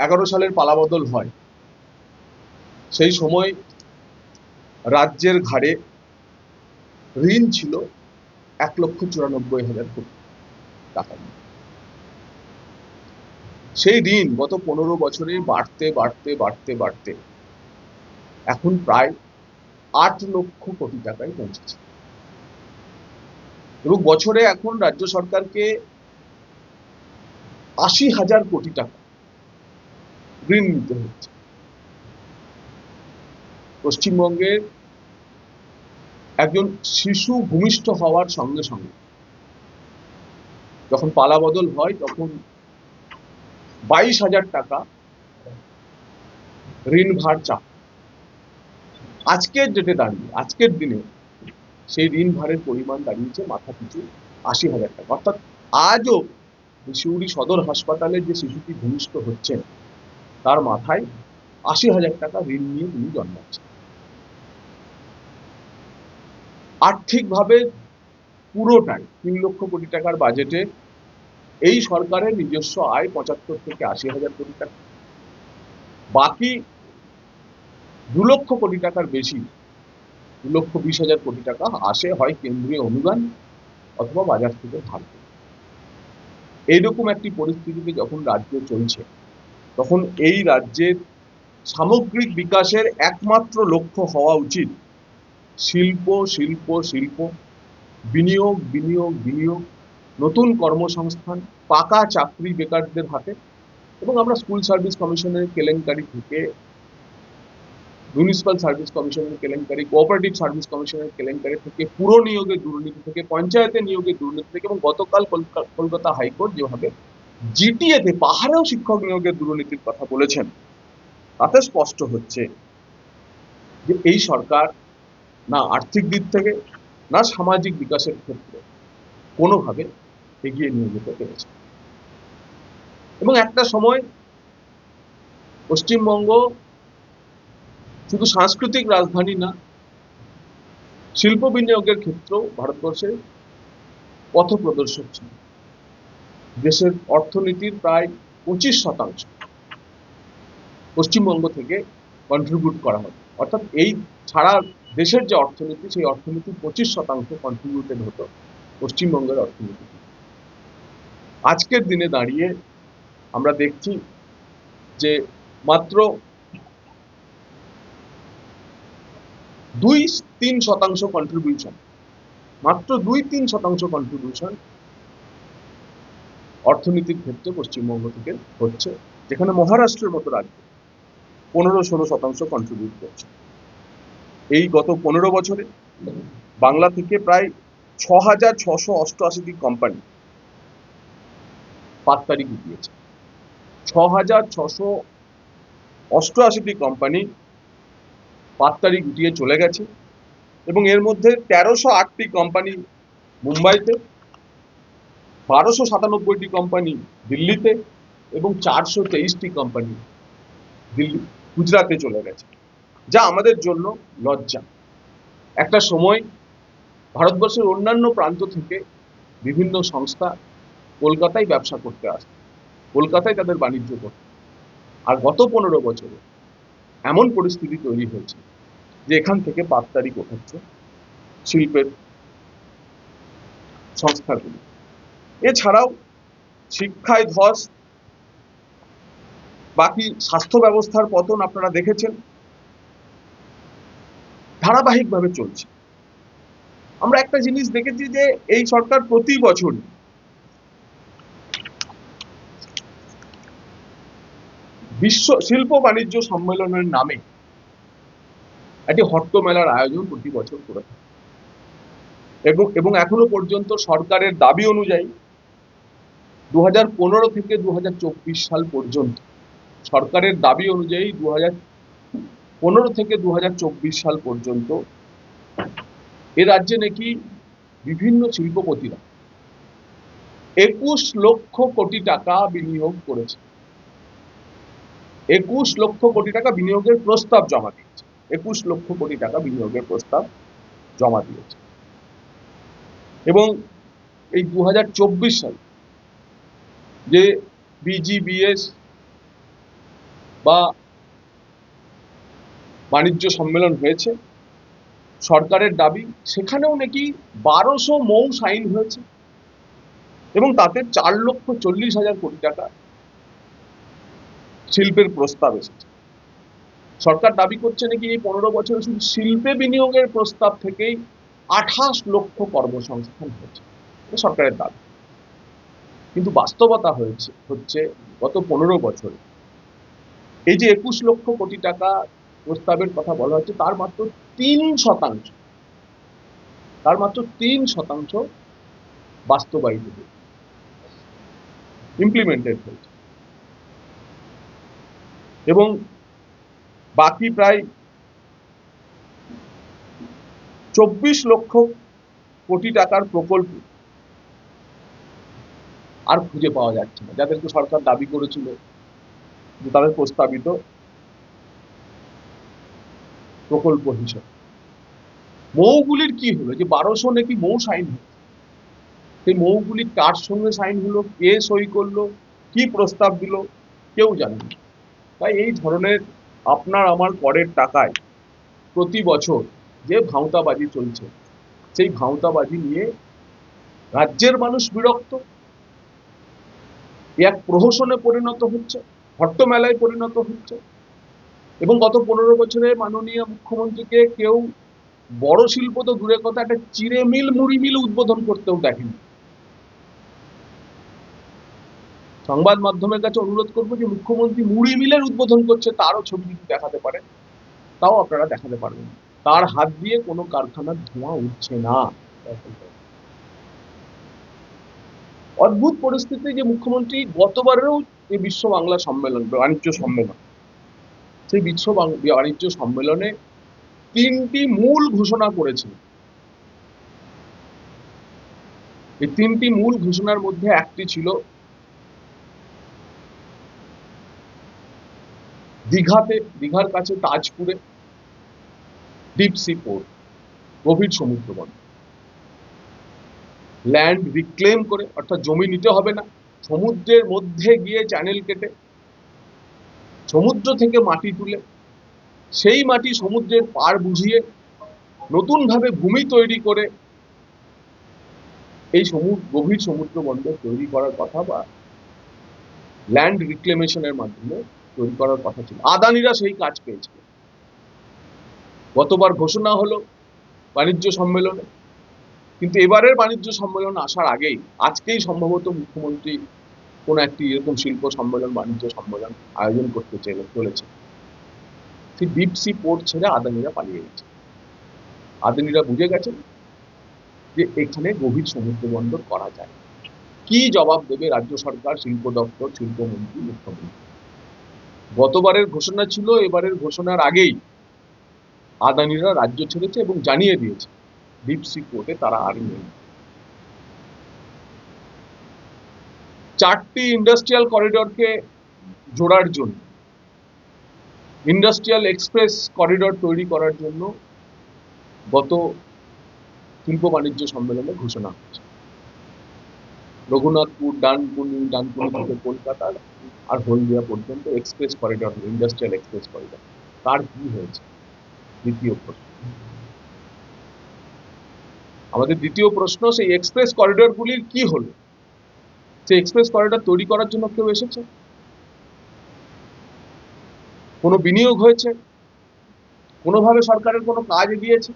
এগারো সালের পালাবদল হয়। সেই সময় রাজ্যের ঘাড়ে ঋণ ছিল এক লক্ষ চুরানব্বই হাজার কোটি টাকা। সেই ঋণ গত পনেরো বছরে বাড়তে বাড়তে বাড়তে বাড়তে এখন প্রায় আট লক্ষ কোটি টাকায় পৌঁছেছে। এবং বছরে এখন রাজ্য সরকারকে আশি হাজার কোটি টাকা ঋণ নিতে হচ্ছে পশ্চিমবঙ্গের একজন শিশু ভূমিষ্ঠ হওয়ার সঙ্গে সঙ্গে যখন পালা বদল হয়, তখন বাইশ হাজার টাকা ঋণ ভার চাপ আজকের ডেটে দাঁড়িয়ে, আজকের দিনে সেই ঋণ ভারের পরিমাণ দাঁড়িয়েছে মাথা পিছু আশি হাজার টাকা। অর্থাৎ আজও শিউড়ি সদর হাসপাতালে যে শিশুটি ভূমিষ্ঠ হচ্ছেন তার মাথায় আশি হাজার টাকা ঋণ নিয়ে তিনি জন্মাচ্ছেন। আর্থিকভাবে পুরোটাই তিন লক্ষ কোটি টাকার বাজেটে এই সরকারের নিজস্ব আয় পঁচাত্তর থেকে আশি হাজার কোটি টাকা। বাকি দু লক্ষ কোটি টাকার বেশি, দু লক্ষ বিশ হাজার কোটি টাকা আসে হয় কেন্দ্রীয় অনুদান অথবা বাজার থেকে ধার এইরকম একটি পরিস্থিতিতে যখন রাজ্য চলছে তখন এই রাজ্যের সামগ্রিক বিকাশের একমাত্র লক্ষ্য হওয়া উচিত। শিল্প শিল্প শিল্প, বিনিয়োগ বিনিয়োগ বিনিয়োগ, নতুন কর্মসংস্থান, পাকা চাকরি বেকারদের হাতে এবং আমরা স্কুল সার্ভিস কমিশনের কেলেঙ্কারি থেকে মিউনিসিপাল সার্ভিস কমিশনের কেলেঙ্কারি, কোঅপারেটিভ সার্ভিস কমিশনের কেলেঙ্কারি থেকে, পুরো নিয়োগের দুর্নীতি থেকে, পঞ্চায়েতের নিয়োগের দুর্নীতি থেকে এবং গতকাল কলকাতা হাইকোর্ট যেভাবে জিটিএতে পাহাড়েও শিক্ষক নিয়োগের দুর্নীতির কথা বলেছেন। তাতে স্পষ্ট হচ্ছে যে এই সরকার না আর্থিক দিক থেকে, না সামাজিক বিকাশের ক্ষেত্রে কোনোভাবে এগিয়ে নিয়ে যেতে পেরেছে। এবং একটা সময় পশ্চিমবঙ্গ শুধু সাংস্কৃতিক রাজধানী না, শিল্প বিনিয়োগের ক্ষেত্রেও ভারতবর্ষের পথ প্রদর্শক ছিল। দেশের অর্থনীতির প্রায় পঁচিশ শতাংশ পশ্চিমবঙ্গ থেকে কন্ট্রিবিউট করা হবে অর্থাৎ এই ছাড়া দেশের যে অর্থনীতি, সেই অর্থনীতির পঁচিশ শতাংশ কন্ট্রিবিউটেড হতো পশ্চিমবঙ্গের অর্থনীতি আজকের দিনে দাঁড়িয়ে আমরা দেখছি যে মাত্র দুই তিন শতাংশ কন্ট্রিবিউশন মাত্র দুই তিন শতাংশ কন্ট্রিবিউশন অর্থনীতির ক্ষেত্রে পশ্চিমবঙ্গ থেকে হচ্ছে, যেখানে মহারাষ্ট্রের মতো রাজ্য পনেরো ষোলো শতাংশ কন্ট্রিবিউট করছে। এই গত পনেরো বছরে বাংলা থেকে প্রায় ছ হাজার ছশো অষ্টআশিটি কোম্পানি পাত্তারি গুটিয়েছে ছ হাজার ছশো অষ্টআশিটি কোম্পানি পাত্তারি গুটিয়ে চলে গেছে এবং এর মধ্যে তেরোশো আটটি কোম্পানি মুম্বাইতে বারোশো সাতানব্বইটি কোম্পানি দিল্লিতে এবং চারশো তেইশটি কোম্পানি দিল্লি গুজরাটে চলে গেছে, যা আমাদের জন্য লজ্জা। একটা সময় ভারতবর্ষের অন্যান্য প্রান্ত থেকে বিভিন্ন সংস্থা কলকাতায় ব্যবসা করতে আসে কলকাতায় তাদের বাণিজ্য করতে। আর গত পনেরো বছরে এমন পরিস্থিতি তৈরি হয়েছে যে এখান থেকে পাত্তারি কোঠাচ্ছে শিল্পের সংস্থাগুলি। এছাড়াও শিক্ষায় ধস, বাকি স্বাস্থ্য ব্যবস্থার পতন আপনারা দেখেছেন, ধারাবাহিকভাবে চলছে। আমরা একটা জিনিস দেখেছি যে এই সরকার প্রতি বছর বিশ্ব শিল্প বাণিজ্য সম্মেলনের নামে একটি হট্ট মেলার আয়োজন প্রতি বছর করে এবং এখনও পর্যন্ত সরকারের দাবি অনুযায়ী দু থেকে দু হাজার চব্বিশ সাল পর্যন্ত। সরকারের দাবি অনুযায়ী দু পনেরো থেকে দু হাজার চব্বিশ সাল পর্যন্ত এ রাজ্যে নাকি বিভিন্ন শিল্পপতিরা একুশ লক্ষ কোটি টাকা বিনিয়োগ করেছে। একুশ লক্ষ কোটি টাকা বিনিয়োগের প্রস্তাব জমা দিয়েছে। একুশ লক্ষ কোটি টাকা বিনিয়োগের প্রস্তাব জমা দিয়েছে। এবং এই দু হাজার চব্বিশ সাল যে বিজিবিএস বা বাণিজ্য সম্মেলন হয়েছে, সরকারের দাবি, সেখানেও নাকি বারোশো মৌ সাইন হয়েছে। এবং তাতে চার লক্ষ চল্লিশ হাজার কোটি টাকা শিল্পের প্রস্তাব এসেছে। সরকার দাবি করছে নাকি এই পনেরো বছরে শুধু শিল্পে বিনিয়োগের প্রস্তাব থেকেই আঠাশ লক্ষ কর্মসংস্থান হয়েছে। সরকারের দাবি। কিন্তু বাস্তবতা হয়েছে, হচ্ছে গত পনেরো বছরে। এই যে একুশ লক্ষ কোটি টাকা প্রস্তাবের কথা বলা হচ্ছে, তার মাত্র তিন শতাংশ, তার মাত্র তিন শতাংশ বাস্তবায়িত হয়েছে ইমপ্লিমেন্টেড হয়েছে। এবং বাকি প্রায় চব্বিশ লক্ষ কোটি টাকার প্রকল্প আর খুঁজে পাওয়া যাচ্ছে না। যাদেরকে সরকার দাবি করেছিল যে তাদের প্রস্তাবিত প্রকল্প হিসেবে। মৌগুলির কি হলো? যে বারোশো নাকি মৌ সাইন হয়েছে সেই মৌগুলি কার সঙ্গে সাইন হলো? কে সই করল? কি প্রস্তাব দিল? কেউ জানে না। তাই এই ধরনের আপনার আমার করের টাকায় প্রতি বছর যে ভাঁওতাবাজি চলছে, সেই ভাঁওতাবাজি নিয়ে রাজ্যের মানুষ বিরক্ত এক প্রহসনে পরিণত হচ্ছে, হট্টমেলায় পরিণত হচ্ছে। এবং গত পনেরো বছরে মাননীয় মুখ্যমন্ত্রীকে কেউ বড় শিল্প তো দূরের কথা, একটা চিড়ে মিল, মুড়ি মিল উদ্বোধন করতেও দেখেনি। সংবাদ মাধ্যমের কাছে অনুরোধ করব যে মুখ্যমন্ত্রী মুড়ি মিলের উদ্বোধন করছে, তারও ছবি যদি দেখাতে পারে তাও আপনারা দেখাতে পারবেন। তার হাত দিয়ে কোনো কারখানার ধোঁয়া উঠছে না। অদ্ভুত পরিস্থিতি যে মুখ্যমন্ত্রী গতবারেও যে বিশ্ব বাংলা সম্মেলন, বাণিজ্য সম্মেলন, সেই বিশ্ব বাণিজ্য সম্মেলনে তিনটি মূল ঘোষণা করেছিল এই তিনটি মূল ঘোষণার মধ্যে একটি ছিল দীঘাতে, দীঘার কাছে তাজপুরে ডিপ সি পোর্ট গভীর সমুদ্র বন্দর। ল্যান্ড রিক্লেম করে, অর্থাৎ জমি নিতে হবে না, সমুদ্রের মধ্যে গিয়ে চ্যানেল কেটে, সমুদ্র থেকে মাটি তুলে, সেই মাটি সমুদ্রের পার বুঝিয়ে নতুনভাবে ভূমি তৈরি করে এই সমুদ্র গভীর সমুদ্র বন্দর তৈরি করার কথা বা ল্যান্ড রিক্লেমেশনের মাধ্যমে তৈরি করার কথা ছিল। আদানিরা সেই কাজ পেয়েছিল। গতবার ঘোষণা হলো বাণিজ্য সম্মেলনে কিন্তু এবারের বাণিজ্য সম্মেলন আসার আগেই, আজকেই সম্ভবত মুখ্যমন্ত্রী কোন একটি এরকম শিল্প সম্মেলন, বাণিজ্য সম্মেলন আয়োজন করতে চাইলে চলেছে। সেই ডিপ সি পোর্ট ছেড়ে আদানিরা পালিয়ে গেছে। আদানিরা বুঝে গেছেন যে এখানে গভীর সমুদ্র বন্দর করা যায়। কি জবাব দেবে রাজ্য সরকার, শিল্প দপ্তর, শিল্পমন্ত্রী, মুখ্যমন্ত্রী? গতবারের ঘোষণা ছিল, এবারের ঘোষণার আগেই আদানিরা রাজ্য ছেড়েছে এবং জানিয়ে দিয়েছে। ডিপ সি পোর্টে তারা আর নেই চারটি ইন্ডাস্ট্রিয়াল করিডরকে জোড়ার জন্য ইন্ডাস্ট্রিয়াল এক্সপ্রেস করিডর তৈরি করার জন্য গত শিল্প বাণিজ্য সম্মেলনে ঘোষণা হয়েছে। রঘুনাথপুর, ডানকুনি ডানকুনি থেকে কলকাতা আর হলদিয়া পর্যন্ত express corridor industrial express corridor তার কি হয়েছে? দ্বিতীয় প্রশ্ন। আমাদের দ্বিতীয় প্রশ্ন, সেই এক্সপ্রেস করিডরগুলির কি হলো? সেই এক্সপ্রেস করিডোর তৈরি করার জন্য কেউ এসেছে? কোনো বিনিয়োগ হয়েছে? কোনোভাবে সরকারের কোনো কাজ এগিয়েছে?